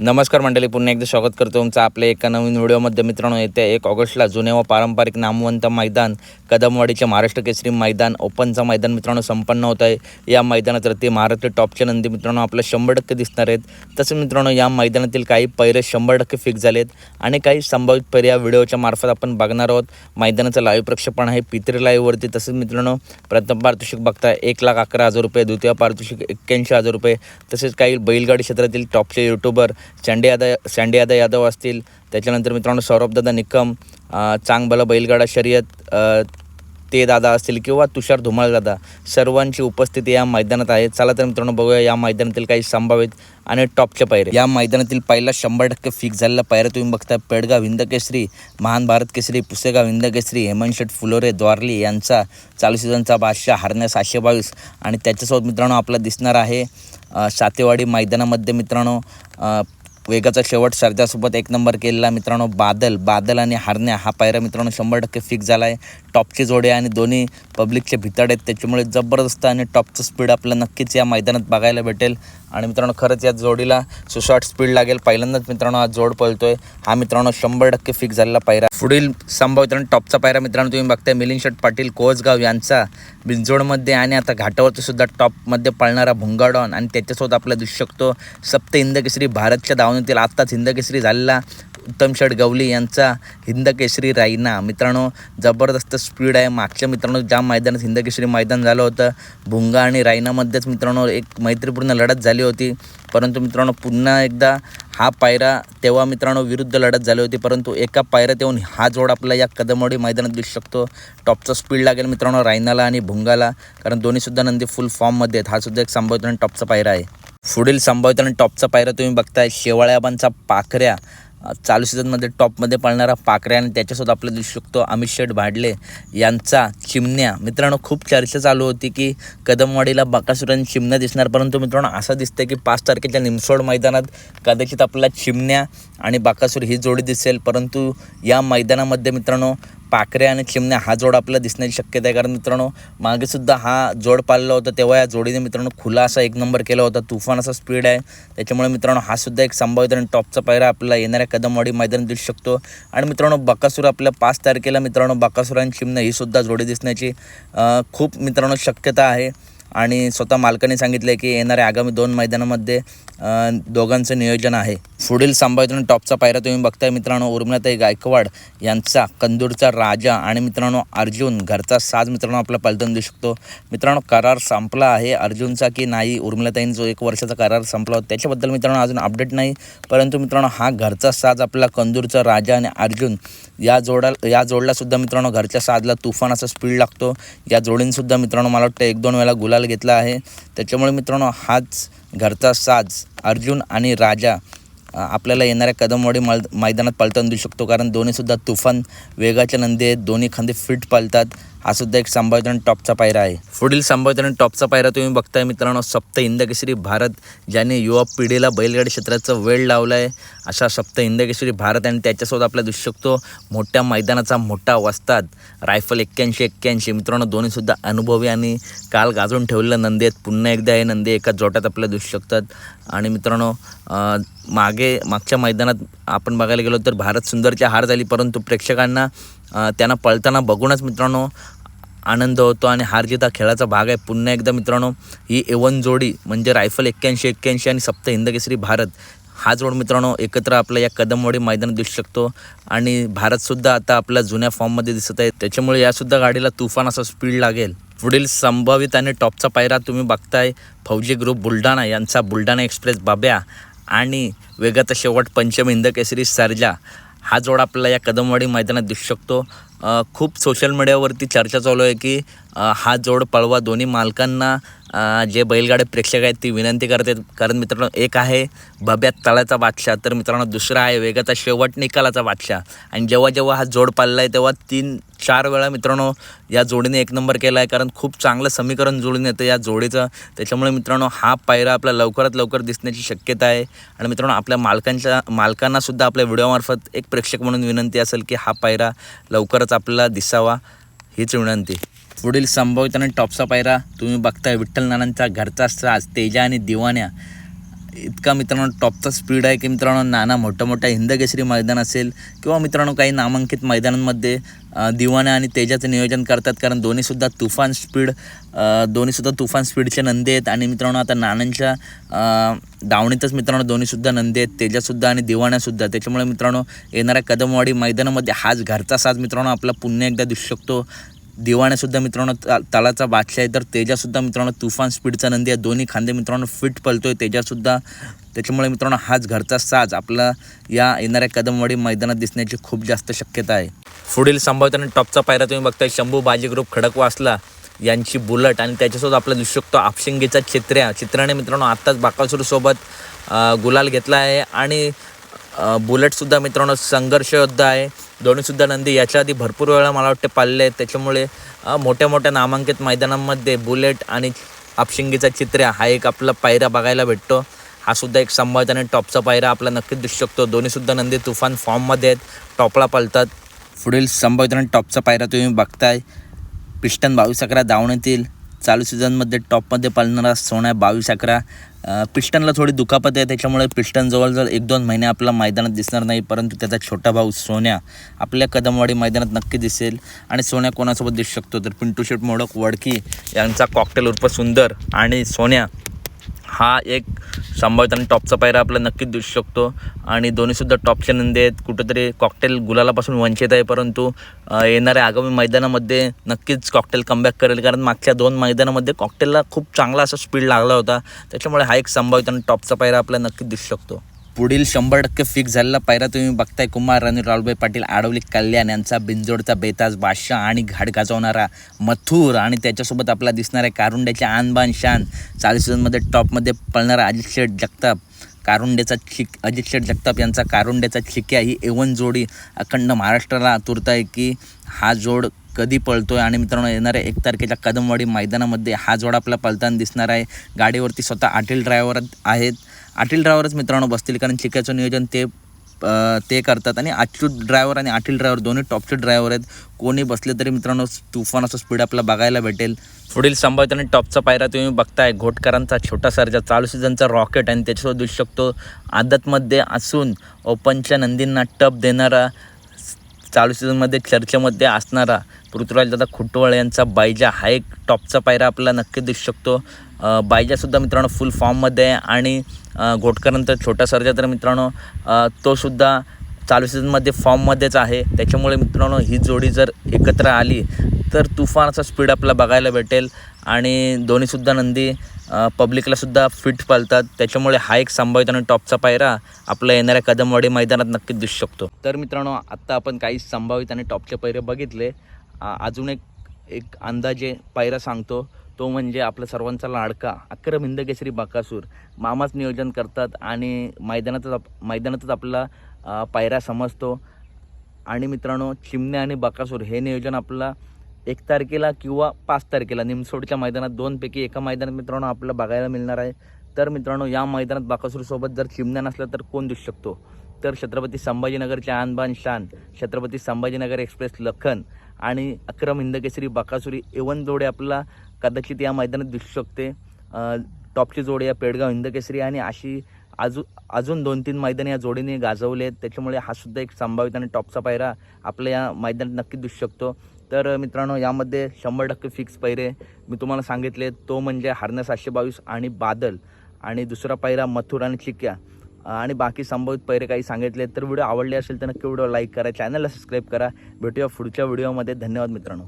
नमस्कार मंडळी पुन्हा एकदा स्वागत करतो तुमचं आपल्या एका नवीन व्हिडिओमध्ये. मित्रांनो येत्या एक ऑगस्टला जुने व पारंपरिक नामवंत मैदान कदमवाडीचे महाराष्ट्र केसरी मैदान ओपनचं मैदान मित्रांनो संपन्न होत आहे. या मैदानात रती महाराष्ट्र टॉपचे नंदी मित्रांनो आपल्या शंभर टक्के दिसणार आहेत. तसं मित्रांनो या मैदानातील काही पैरे शंभर टक्के फिक्स झाले आहेत आणि काही संभावित पैरे या व्हिडिओच्या मार्फत आपण बघणार आहोत. मैदानाचं लाईव्ह प्रक्षेपण आहे पितृ लाईव्हवरती तसंच मित्रांनो प्रथम पारितोषिक बघताय एक लाख अकरा हजार रुपये द्वितीय पारितोषिक एक्क्याऐंशी हजार रुपये. तसेच काही बैलगाडी क्षेत्रातील टॉपचे यूट्यूबर चांडे यादव सँडी यादव यादव असतील. त्याच्यानंतर मित्रांनो सौरभदादा निकम चांगबाला बैलगाडा शर्यत ते दादा असतील किंवा तुषार धुमाळ दादा सर्वांची उपस्थिती या मैदानात आहे. चला तर मित्रांनो बघूया या मैदानातील काही संभावित आणि टॉपच्या पायरे. या मैदानातील पहिला शंभर टक्के फिक्स झालेला पायऱ्या तुम्ही बघता पेडगाव हिंद केसरी महान भारत केसरी पुसेगाव हिंद केसरी हेमंत शेठ फुलोरे द्वारली यांचा चालू सीझनचा बादशाह हरण्या सातशे बावीस. आणि त्याच्यासोबत मित्रांनो आपला दिसणार आहे सातेवाडी मैदानामध्ये मित्रांनो वेगाचा शेवट सरजासोबत एक नंबर केलेला मित्रांनो बादल. बादल आणि हारण्या हा पायरा मित्रांनो शंभर टक्के फिक्स झाला आहे टॉपची जोडी आणि दोन्ही पब्लिकचे भितड आहेत. त्याच्यामुळे जबरदस्त आणि टॉपचं स्पीड आपल्याला नक्कीच या मैदानात बघायला भेटेल. आणि मित्रांनो खरंच या जोडीला सुशॉर्ट स्पीड लागेल. पहिल्यांदाच मित्रांनो हा जोड पळतोय. हा मित्रांनो शंभर टक्के फिक्स झालेला पायरा. पुढील संभावित आणि टॉपचा पायरा मित्रांनो तुम्ही बघताय. मिलिंद पाटील कोसगाव यांचा बिंजोडमध्ये आणि आता घाटावरती सुद्धा टॉपमध्ये पळणारा भुंगाडॉन आणि त्याच्यासोबत आपल्याला दिसू शकतो. सप्त इंद केसरी भारतच्या धावणीतील आत्ताच हिंदकेशरी झालेला उत्तम शेठ गवली यांचा हिंदकेशरी रायना मित्रांनो जबरदस्त स्पीड आहे. मागच्या मित्रांनो ज्या मैदानात हिंदकेशरी मैदान झालं होतं भुंगा आणि रायनामध्येच मित्रांनो एक मैत्रीपूर्ण लढत झाली होती. परंतु मित्रांनो पुन्हा एकदा हा पायरा तेव्हा मित्रांनो विरुद्ध लढत झाली होती. परंतु एका पायऱ्यात येऊन हा जोड आपला या कदमवाडी मैदानात दिसू शकतो. टॉपचा स्पीड लागेल मित्रांनो रायनाला आणि भुंगाला. कारण दोन्हीसुद्धा नंदी फुल फॉर्ममध्ये आहेत. हा सुद्धा एक संभावित आणि टॉपचा पायरा आहे. पुढील संभावित आणि टॉपचा पायरा तुम्ही बघताय शेवाळ्याबांचा पाखऱ्या. चालू सीझनमध्ये टॉपमध्ये पळणारा पाखऱ्या आणि त्याच्यासोबत आपल्याला दिसू शकतो अमित शेठ भाडले यांचा चिमण्या. मित्रांनो खूप चर्चा चालू होती की कदमवाडीला बाकासुर आणि चिमण्या दिसणार परंतु मित्रांनो असं दिसतं की पाच तारखेच्या निमसोड मैदानात कदाचित आपल्याला चिमण्या आणि बाकासूर ही जोडी दिसेल. परंतु या मैदानामध्ये मित्रांनो पाकरे आणि चिमण्या हा जोड आपल्याला दिसण्याची शक्यता आहे. कारण मित्रांनो मागेसुद्धा हा जोड पाळला होता. तेव्हा या जोडीने मित्रांनो खुला असा एक नंबर केला होता. तुफान असा स्पीड आहे. त्याच्यामुळे मित्रांनो हा सुद्धा एक संभावित आणि टॉपचा पायरा आपल्याला येणाऱ्या कदमवाडी मैदानात दिसू शकतो. आणि मित्रांनो बकासूर आपल्या पाच तारखेला मित्रांनो बकासूर आणि चिमण्या ही सुद्धा जोडी दिसण्याची खूप मित्रांनो शक्यता आहे. आणि स्वतः मालकाने सांगितलं की येणाऱ्या आगामी दोन मैदानामध्ये दोघांचं नियोजन आहे. पुढील संभावित आणि टॉपचा पायरा तुम्ही बघताय मित्रांनो उर्मिलाताई गायकवाड यांचा कंदूरचा राजा आणि मित्रांनो अर्जुन घरचा साज मित्रांनो आपला पलटून देऊ शकतो. मित्रांनो करार संपला आहे. अर्जुनचा की नाही उर्मिलाताईंचा जो एक वर्षाचा करार संपला होता त्याच्याबद्दल मित्रांनो अजून अपडेट नाही. परंतु मित्रांनो हा घरचा साज आपला कंदूरचा राजा आणि अर्जुन या जोडा या जोडलासुद्धा मित्रांनो घरच्या साजला तुफान असा स्पीड लागतो. या जोडींसुद्धा मित्रांनो मला वाटतं एक दोन वेळा गुलाल घेतला आहे. त्याच्यामुळे मित्रांनो हाच घरचा साज अर्जुन आणि राजा आपल्याला येणाऱ्या कदमवाडी मल मैदानात पळताना देऊ शकतो. कारण दोन्हीसुद्धा तुफान वेगाच्या नंदी आहेत. दोन्ही खांदे फिट पालतात. हा सुद्धा एक संभाजन टॉपचा पायरा आहे. पुढील संभाजन टॉपचा पायरा तुम्ही बघताय मित्रांनो सप्त हिंद भारत ज्याने युवा पिढीला बैलगाडी क्षेत्राचं वेळ लावला आहे अशा सप्त हिंद भारत आणि त्याच्यासोबत आपल्याला दिसू शकतो. मोठ्या मैदानाचा मोठा वस्ताद रायफल एक्क्याऐंशी एक्क्याऐंशी. मित्रांनो दोन्हीसुद्धा अनुभवी आणि काल गाजून ठेवलेलं नंदी आहेत. पुन्हा एकदा हे नंदी एका जोट्यात आपल्याला दिसू शकतात. आणि मित्रांनो मागे मागच्या मैदानात आपण बघायला गेलो तर भारत सुंदरची हार झाली परंतु प्रेक्षकांना त्यांना पळताना बघूनच मित्रांनो आनंद होतो आणि हारजीत हा खेळाचा भाग आहे. पुन्हा एकदा मित्रांनो ही एवन जोडी म्हणजे रायफल एक्क्याऐंशी एक्क्याऐंशी आणि सप्त हिंदकेसरी भारत हा जोड मित्रांनो एकत्र आपल्या या कदमवाडी मैदानात दिसू शकतो. आणि भारतसुद्धा आता आपल्या जुन्या फॉर्ममध्ये दिसत आहे. त्याच्यामुळे यासुद्धा गाडीला तुफान असा स्पीड लागेल. पुढील संभावित आणि टॉपचा पायरा तुम्ही बघताय. फौजी ग्रुप बुलढाणा यांचा बुलढाणा एक्सप्रेस बाब्या आणि वेगाचा शेवट पंचम हिंद केसरी सर्जा. हा जोड आपल्याला या कदमवाडी मैदानात दिसू शकतो. खूप सोशल मीडियावरती चर्चा चालू आहे की हा जोड पळवा दोन्ही मालकांना. जे बैलगाडे प्रेक्षक आहेत ती विनंती करते. कारण मित्रांनो एक आहे भब्यात तळाचा बादशाह तर मित्रांनो दुसरा आहे वेगाचा शेवट निकालाचा बादशाह. आणि जेव्हा जेव्हा हा जोड पाळला आहे तेव्हा तीन चार वेळा मित्रांनो या जोडीने एक नंबर केला आहे कारण खूप चांगलं समीकरण जुळून येतं या जोडीचं. त्याच्यामुळे मित्रांनो हा पायरा आपला लवकरात लवकर दिसण्याची शक्यता आहे. आणि मित्रांनो आपल्या मालकांच्या मालकांनासुद्धा आपल्या व्हिडिओमार्फत एक प्रेक्षक म्हणून विनंती असेल की हा पायरा लवकरच आपल्याला दिसावा हीच विनंती. पुढील संभावित आणि टॉपचा पायरा तुम्ही बघताय विठ्ठल नानांचा घरचा साज तेजा आणि दिवाण्या. इतका मित्रांनो टॉपचा स्पीड आहे की मित्रांनो नाना मोठ्या मोठ्या हिंदकेसरी मैदान असेल किंवा मित्रांनो काही नामांकित मैदानांमध्ये अ, दिवाना आणि तेजाचं नियोजन करतात. कारण दोन्हीसुद्धा तुफान स्पीड दोन्हीसुद्धा तुफान स्पीडचे नंदी आहेत. आणि मित्रांनो आता नानांच्या दावणीतच मित्रांनो दोन्हीसुद्धा नंदी आहेत. तेजासुद्धा आणि दिवाण्यासुद्धा त्याच्यामुळे मित्रांनो येणाऱ्या कदमवाडी मैदानामध्ये हाच घरचा साज मित्रांनो आपला पुन्हा एकदा दिसू शकतो. दिवाण्यासुद्धा मित्रांनो ता तालाचा बादशाह आहे तर तेजासुद्धा मित्रांनो तुफान स्पीडचा नंदी आहे. दोन्ही खांदे मित्रांनो फिट पलतोय. तेजासुद्धा त्याच्यामुळे मित्रांनो हाच घरचा साज आपला या येणाऱ्या कदमवाडी मैदानात दिसण्याची खूप जास्त शक्यता आहे. पुढील संभाव्यता टॉपचा पायरा तुम्ही बघताय. शंभू बाजी ग्रुप खडकवासला यांची बुलट आणि त्याच्यासोबत आपला दिसू शकतो आपशिंगीचा चित्र्या. चित्राने मित्रांनो आत्ताच बाकासूरसोबत गुलाल घेतला आहे. आणि बुलेटसुद्धा मित्रांनो संघर्ष योद्धा आहे. दोन्हीसुद्धा नंदी याच्या आधी भरपूर वेळा मला वाटते पाळले आहेत. त्याच्यामुळे मोठ्या मोठ्या नामांकित मैदानांमध्ये बुलेट आणि आपशिंगीचा चित्र्या हा एक आपला पायरा बघायला भेटतो. हा सुद्धा एक संभाव्यता आणि टॉपचा पायरा आपला नक्कीच दिसू शकतो. दोन्हीसुद्धा नंदी तुफान फॉर्ममध्ये आहेत टॉपला पळतात. पुढील संभाव्यता आणि टॉपचा पायरा तुम्ही बघताय. पिस्टन बावीस अकरा धावण्यातील चालू सीझनमध्ये टॉपमध्ये पालणारा सोन्या बावीस अकरा. पिस्टनला थोडी दुखापत आहे त्याच्यामुळे पिस्टन जवळजवळ एक दोन महिने आपला मैदानात दिसणार नाही परंतु त्याचा छोटा भाऊ सोन्या आपल्या कदमवाडी मैदानात नक्की दिसेल. आणि सोन्या कोणासोबत दिसू शकतो? तर पिंटू शेट मोडक वडकी यांचा कॉकटेल उर्फ सुंदर आणि सोन्या हा एक संभावित आणि टॉपचा पायरा आपला नक्कीच दिसू शकतो. आणि दोन्हीसुद्धा टॉपचे नंदी आहेत. कुठंतरी कॉकटेल गुलालापासून वंचित आहे परंतु येणाऱ्या आगामी मैदानामध्ये नक्कीच कॉकटेल कमबॅक करेल. कारण मागच्या दोन मैदानामध्ये कॉकटेलला खूप चांगला असा स्पीड लागला होता. त्याच्यामुळे हा एक संभावित आणि टॉपचा पायरा आपला नक्कीच दिसू शकतो. पुढील शंभर टक्के फिक्स झालेला पायरा तुम्ही बघताय. कुमार आणि राहुलभाई पाटील आडवली कल्याण यांचा बिंजोडचा बेताज बादशाह आणि घाट गाजवणारा मथुर आणि त्याच्यासोबत आपला दिसणाऱ्या कारुंड्याच्या आणबान शान. चाळीस सीझनमध्ये टॉपमध्ये पळणारा अजित शेठ जगताप. कारुंड्याचा छिक अजित शेठ जगताप यांचा कारुंड्याचा छिक्या ही एवन जोडी अखंड महाराष्ट्राला आतुरत आहे की हा जोड कधी पळतोय? आणि मित्रांनो येणाऱ्या एक तारखेच्या कदमवाडी मैदानामध्ये हा जोड आपला पळताना दिसणार आहे. गाडीवरती स्वतः आटील ड्रायव्हर आहेत. आटील ड्रायव्हरच मित्रांनो बसतील कारण चिक्याचं नियोजन ते ते करतात. आणि अच्युत ड्रायव्हर आणि आटील ड्रायव्हर दोन्ही टॉपचे ड्रायव्हर आहेत. कोणी बसले तरी मित्रांनो तुफान असं स्पीड आपल्याला बघायला भेटेल. पुढील संभाव्यता आणि टॉपचा पायरा तुम्ही बघताय. घोटकरांचा छोटा सर्जा चालू सीझनचा रॉकेट आणि त्याच्यासोबत दिसू शकतो. आदतमध्ये असून ओपनच्या नंदींना टप देणारा चालू सीझनमध्ये चर्चेमध्ये असणारा पृथ्वीराज दादा खुटवळ यांचा बायजा हा एक टॉपचा पायरा आपल्याला नक्की दिसू शकतो. बायजासुद्धा मित्रांनो फुल फॉर्ममध्ये आहे आणि घोटकरनंतर छोटा सर्जा तर मित्रांनो तोसुद्धा चालू सीझनमध्ये फॉर्ममध्येच आहे. त्याच्यामुळे मित्रांनो ही जोडी जर एकत्र आली तर तुफान असा स्पीड आपला बघायला भेटेल आणि दोन्हीसुद्धा नंदी पब्लिकलासुद्धा फिट पालतात. त्याच्यामुळे हा एक संभावित आणि टॉपचा पायरा आपल्या येणाऱ्या कदमवाडी मैदानात नक्कीच दिसू शकतो. तर मित्रांनो आत्ता आपण काही संभावित आणि टॉपचे पैरे बघितले. अजून एक एक अंदाजे पायरा सांगतो. तो म्हणजे आपला सर्वांचा लाडका अक्रम हिंदकेसरी बाकासूर. मामाच नियोजन करतात आणि मैदानातच आप मैदानातच आपला पायरा समजतो. आणि मित्रांनो चिमणे आणि बाकासूर हे नियोजन आपला एक तारखेला किंवा पाच तारखेला निमसोडच्या मैदानात दोनपैकी एका मैदानात मित्रांनो आपल्याला बघायला मिळणार आहे. तर मित्रांनो या मैदानात बाकासूरसोबत जर चिमण्या नसल्या तर कोण दिसू शकतो? तर छत्रपती संभाजीनगरचे आनबान शान छत्रपती संभाजीनगर एक्सप्रेस लखन आणि अक्रम हिंदकेसरी बाकासुरी एवन जोडे आपला कदाचित या मैदानात दिसू शकते. टॉपची जोडी या पेडगाव हिंदकेसरी आणि अशी अजून अजून दोन तीन मैदान या जोडीने गाजवले आहेत. त्याच्यामुळे हा सुद्धा एक संभावित आणि टॉपचा पायरा आपल्या या मैदानात नक्की दिसू शकतो. तर मित्रांनो यामध्ये शंभर टक्के फिक्स पैरे मी तुम्हाला सांगितले तो म्हणजे हरण्या सातशे बावीस आणि बादल आणि दुसरा पायरा मथुर आणि चिक्या. आणि बाकी संभावित पैरे काही सांगितले तर व्हिडिओ आवडले असेल तर नक्की व्हिडिओ लाईक करा चॅनलला सबस्क्राईब करा. भेटूया पुढच्या व्हिडिओमध्ये. धन्यवाद मित्रांनो.